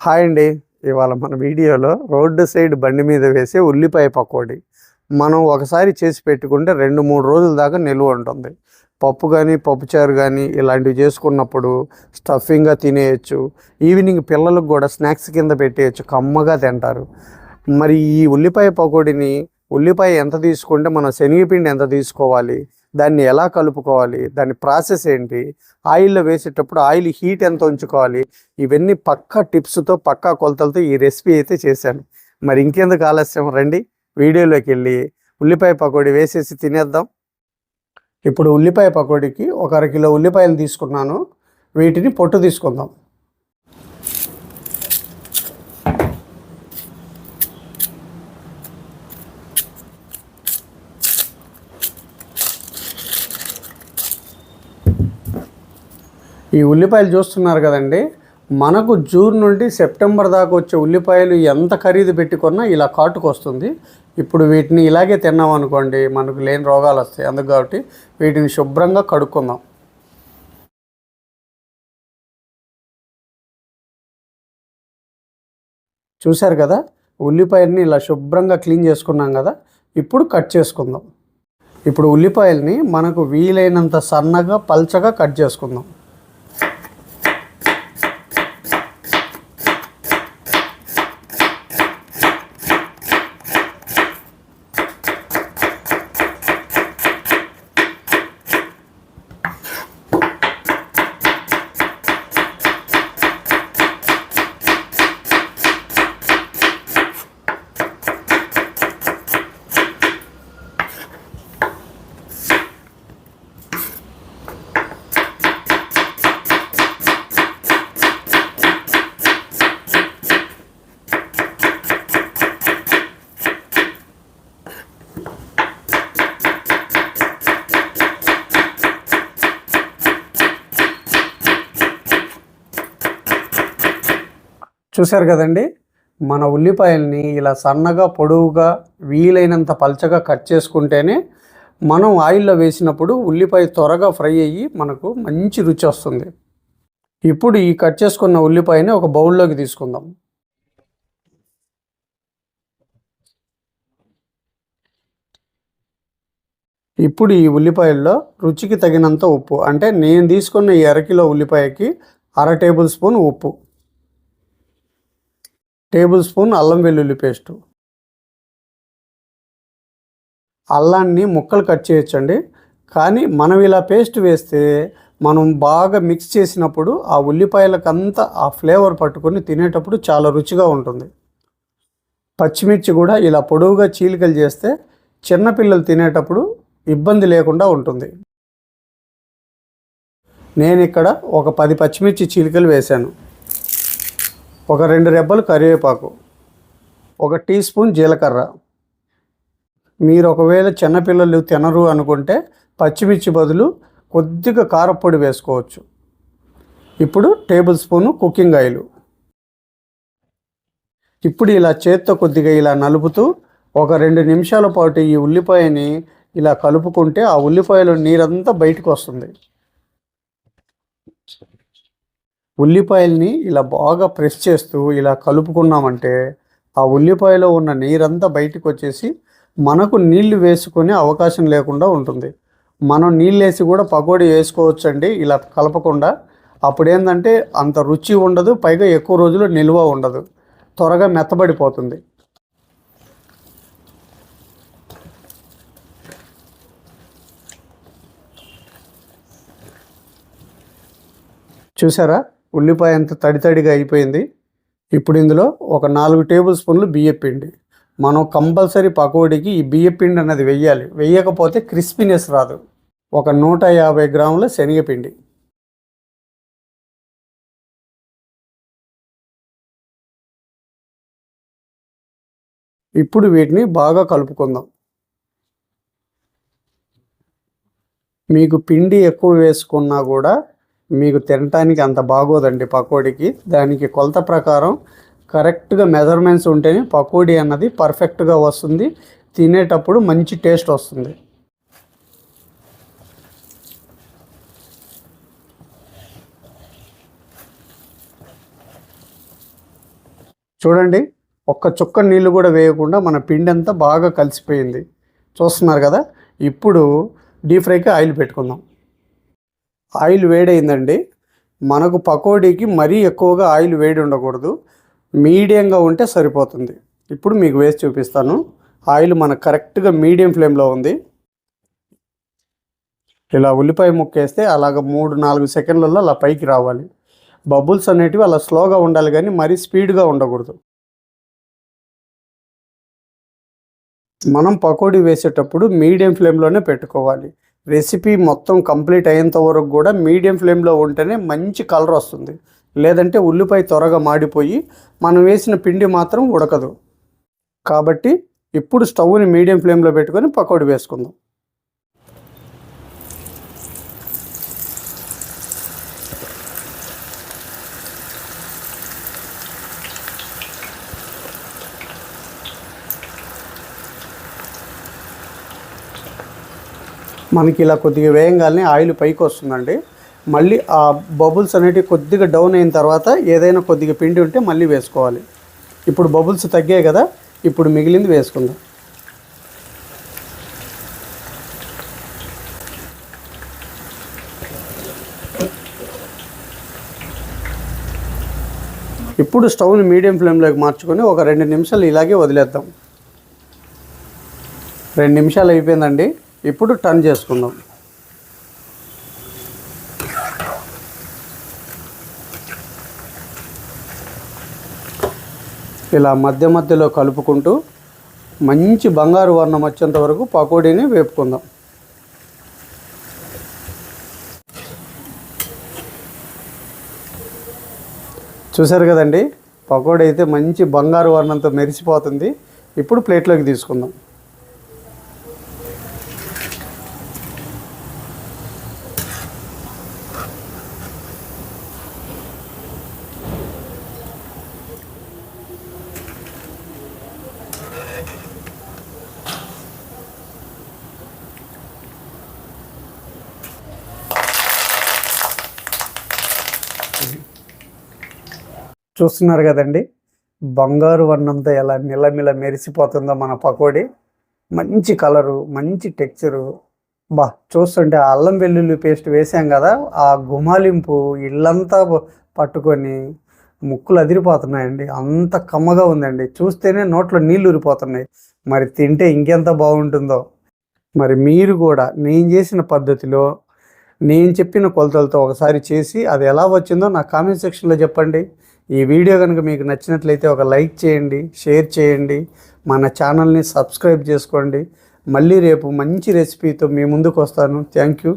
Hi అండి. ఇవాళ మన వీడియోలో రోడ్డు సైడ్ బండి మీద వేసే ఉల్లిపాయ పకోడీ. మనం ఒకసారి చేసి పెట్టుకుంటే రెండు మూడు రోజుల దాకా నిల్వ ఉంటుంది. పప్పు కానీ పప్పుచారు కానీ ఇలాంటివి చేసుకున్నప్పుడు స్టఫింగ్గా తినేయచ్చు. ఈవినింగ్ పిల్లలకు కూడా స్నాక్స్ కింద పెట్టేయచ్చు. కమ్మగా తింటారు. మరి ఈ ఉల్లిపాయ పకోడీని ఉల్లిపాయ ఎంత తీసుకుంటే మనం శనగపిండి ఎంత తీసుకోవాలి? దాన్ని ఎలా కలుపుకోవాలి? దాని ప్రాసెస్ ఏంటి? ఆయిల్లో వేసేటప్పుడు ఆయిల్ హీట్ ఎంత ఉంచుకోవాలి? ఇవన్నీ పక్కా టిప్స్తో పక్కా కొలతలతో ఈ రెసిపీ అయితే చేశాను. మరి ఇంకెందుకు ఆలస్యం? రండి వీడియోలోకి వెళ్ళి ఉల్లిపాయ పకోడీ వేసేసి తినేద్దాం. ఇప్పుడు ఉల్లిపాయ పకోడీకి ఒక అర కిలో ఉల్లిపాయలు తీసుకున్నాను. వీటిని పొట్టు తీసుకుందాం. ఈ ఉల్లిపాయలు చూస్తున్నారు కదండి. మనకు జూన్ నుండి సెప్టెంబర్ దాకా వచ్చే ఉల్లిపాయలు ఎంత ఖరీదు పెట్టుకున్నా ఇలా కాటుకు వస్తుంది ఇప్పుడు వీటిని ఇలాగే తిన్నాం అనుకోండి మనకు లేని రోగాలు వస్తాయి. అందుకు కాబట్టి వీటిని శుభ్రంగా కడుక్కుందాం. చూశారు కదా? ఉల్లిపాయల్ని ఇలా శుభ్రంగా క్లీన్ చేసుకున్నాం కదా? ఇప్పుడు కట్ చేసుకుందాం. ఇప్పుడు ఉల్లిపాయల్ని మనకు వీలైనంత సన్నగా పల్చగా కట్ చేసుకుందాం. చూశారు కదండి? మన ఉల్లిపాయల్ని ఇలా సన్నగా పొడవుగా వీలైనంత పల్చగా కట్ చేసుకుంటేనే మనం ఆయిల్లో వేసినప్పుడు ఉల్లిపాయ త్వరగా ఫ్రై అయ్యి మనకు మంచి రుచి వస్తుంది. ఇప్పుడు ఈ కట్ చేసుకున్న ఉల్లిపాయని ఒక బౌల్లోకి తీసుకుందాం. ఇప్పుడు ఈ ఉల్లిపాయల్లో రుచికి తగినంత ఉప్పు అంటే నేను తీసుకున్న ఈ అరకిలో ఉల్లిపాయకి అర టేబుల్ స్పూన్ ఉప్పు. టేబుల్ స్పూన్ అల్లం వెల్లుల్లి పేస్టు. అల్లాన్ని ముక్కలు కట్ చేయొచ్చండి. కానీ మనం ఇలా పేస్ట్ వేస్తే మనం బాగా మిక్స్ చేసినప్పుడు ఆ ఉల్లిపాయలకంతా ఆ ఫ్లేవర్ పట్టుకొని తినేటప్పుడు చాలా రుచిగా ఉంటుంది. పచ్చిమిర్చి కూడా ఇలా పొడవుగా చీలికలు చేస్తే చిన్నపిల్లలు తినేటప్పుడు ఇబ్బంది లేకుండా ఉంటుంది. నేను ఇక్కడ ఒక పది పచ్చిమిర్చి చీలికలు వేశాను. ఒక రెండు రెబ్బలు కరివేపాకు ఒక టీ స్పూన్ జీలకర్ర. మీరు ఒకవేళ చిన్నపిల్లలు తినరు అనుకుంటే పచ్చిమిర్చి బదులు కొద్దిగా కారపొడి వేసుకోవచ్చు. ఇప్పుడు టేబుల్ స్పూను కుకింగ్ ఆయిల్. ఇప్పుడు ఇలా చేత్తో కొద్దిగా ఇలా నలుపుతూ ఒక రెండు నిమిషాల పాటు ఈ ఉల్లిపాయని ఇలా కలుపుకుంటే ఆ ఉల్లిపాయలో నీరంతా బయటకు వస్తుంది. ఉల్లిపాయల్ని ఇలా బాగా ప్రెస్ చేస్తూ ఇలా కలుపుకున్నామంటే ఆ ఉల్లిపాయలో ఉన్న నీరంతా బయటకు వచ్చేసి మనకు నీళ్ళు వేసుకునే అవకాశం లేకుండా ఉంటుంది. మనం నీళ్ళు వేసి కూడా పకోడీ వేసుకోవచ్చండి ఇలా కలపకుండా. అప్పుడేంటంటే అంత రుచి ఉండదు పైగా ఎక్కువ రోజులు నిల్వ ఉండదు. త్వరగా మెత్తబడిపోతుంది. చూసారా? ఉల్లిపాయ అంత తడి తడిగా అయిపోయింది. ఇప్పుడు ఇందులో ఒక నాలుగు టేబుల్ స్పూన్లు బియ్యం పిండి. మనం కంపల్సరీ పకోడీకి ఈ బియ్యం పిండి అన్నది వెయ్యాలి. వెయ్యకపోతే క్రిస్పీనెస్ రాదు. ఒక నూట యాభై గ్రాముల శనగపిండి. ఇప్పుడు వీటిని బాగా కలుపుకుందాం. మీకు పిండి ఎక్కువ వేసుకున్నా కూడా మీకు తినటానికి అంత బాగోదండి పకోడీకి. దానికి కొలత ప్రకారం కరెక్ట్గా మెజర్మెంట్స్ ఉంటేనే పకోడీ అన్నది పర్ఫెక్ట్గా వస్తుంది. తినేటప్పుడు మంచి టేస్ట్ వస్తుంది. చూడండి ఒక్క చుక్క నీళ్ళు కూడా వేయకుండా మన పిండి అంతా బాగా కలిసిపోయింది. చూస్తున్నారు కదా? ఇప్పుడు డీప్ ఫ్రైకి ఆయిల్ పెట్టుకుందాం. ఆయిల్ వేడైందండి. మనకు పకోడీకి మరీ ఎక్కువగా ఆయిల్ వేడి ఉండకూడదు. మీడియంగా ఉంటే సరిపోతుంది. ఇప్పుడు మీకు వేసి చూపిస్తాను. ఆయిల్ మనకు కరెక్ట్గా మీడియం ఫ్లేమ్లో ఉంది. ఇలా ఉల్లిపాయ ముక్కేస్తే అలాగ మూడు నాలుగు సెకండ్లలో అలా పైకి రావాలి. బబుల్స్ అనేటివి అలా స్లోగా ఉండాలి కానీ మరీ స్పీడ్గా ఉండకూడదు. మనం పకోడీ వేసేటప్పుడు మీడియం ఫ్లేమ్లోనే పెట్టుకోవాలి. రెసిపీ మొత్తం కంప్లీట్ అయ్యేంత వరకు కూడా మీడియం ఫ్లేమ్లో ఉంటేనే మంచి కలర్ వస్తుంది. లేదంటే ఉల్లిపాయ త్వరగా మాడిపోయి మనం వేసిన పిండి మాత్రం ఉడకదు. కాబట్టి ఇప్పుడు స్టవ్ని మీడియం ఫ్లేమ్లో పెట్టుకొని పకోడీ వేసుకుందాం. మనకి ఇలా కొద్దిగా వేయంగానే ఆయిల్ పైకి వస్తుందండి. మళ్ళీ ఆ బబుల్స్ అనేటివి కొద్దిగా డౌన్ అయిన తర్వాత ఏదైనా కొద్దిగా పిండి ఉంటే మళ్ళీ వేసుకోవాలి. ఇప్పుడు బబుల్స్ తగ్గాయి కదా ఇప్పుడు మిగిలింది వేసుకుందాం. ఇప్పుడు స్టవ్ని మీడియం ఫ్లేమ్లోకి మార్చుకొని ఒక రెండు నిమిషాలు ఇలాగే వదిలేద్దాం. రెండు నిమిషాలు అయిపోయిందండి. ఇప్పుడు టర్న్ చేసుకుందాం. ఇలా మధ్య మధ్యలో కలుపుకుంటూ మంచి బంగారు వర్ణం వచ్చేంత వరకు పకోడీని వేపుకుందాం. చూసారు కదండి? పకోడీ అయితే మంచి బంగారు వర్ణంతో మెరిసిపోతుంది. ఇప్పుడు ప్లేట్లోకి తీసుకుందాం. చూస్తున్నారు కదండి. బంగారు వర్ణంతో ఎలా నిలమిల మెరిసిపోతుందో మన పకోడీ. మంచి కలరు మంచి టెక్చరు బా చూస్తుంటే అల్లం వెల్లుల్లి పేస్ట్ వేసాం కదా ఆ గుమాలింపు ఇళ్ళంతా పట్టుకొని ముక్కులు అదిరిపోతున్నాయండి. అంత కమ్మగా ఉందండి. చూస్తేనే నోట్లో నీళ్ళు ఉరిపోతున్నాయి మరి తింటే ఇంకెంత బాగుంటుందో. మరి మీరు కూడా నేను చేసిన పద్ధతిలో నేను చెప్పిన కొలతలతో ఒకసారి చేసి అది ఎలా వచ్చిందో నా కామెంట్ సెక్షన్లో చెప్పండి. ఈ వీడియో కనుక మీకు నచ్చినట్లయితే ఒక లైక్ చేయండి షేర్ చేయండి మన ఛానల్ని సబ్స్క్రైబ్ చేసుకోండి. మళ్ళీ రేపు మంచి రెసిపీతో మీ ముందుకు వస్తాను. Thank you